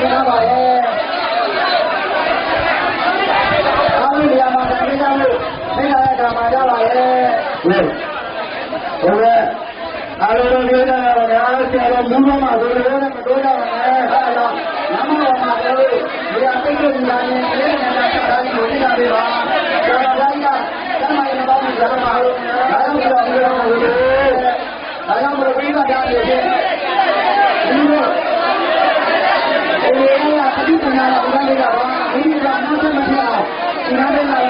နေရပါတယ်။အောင်နေရမှာတမိသားလို့မိသားရဲ့ဓမ္မကြပါရဲ့။ဟုတ်။ဟုတ်ကဲ့။အားလုံးတို့ကြတာပါဗျာ။ဆရာတော်ဘုရားမှာဆိုလို့လည်းမတော်တာပါနဲ့။ဟာလား။နမောမှာလည်းဒီအပိတ်ကိုညာနဲ့အဲ့ဒါနဲ့ဆက်ထားလို့ဒီလာပေးပါ။ဆရာတော်ကသမယမပေါ့ဇာမဟာလို့ဒါကြောင့်ဒီလိုမျိုးလုပ်လို့ဒါကြောင့်ဘုရားကတရားတွေ trên mặt nào. Chúng đây là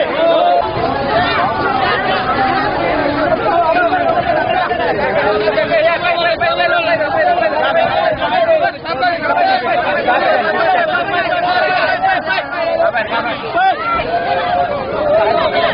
Thank you.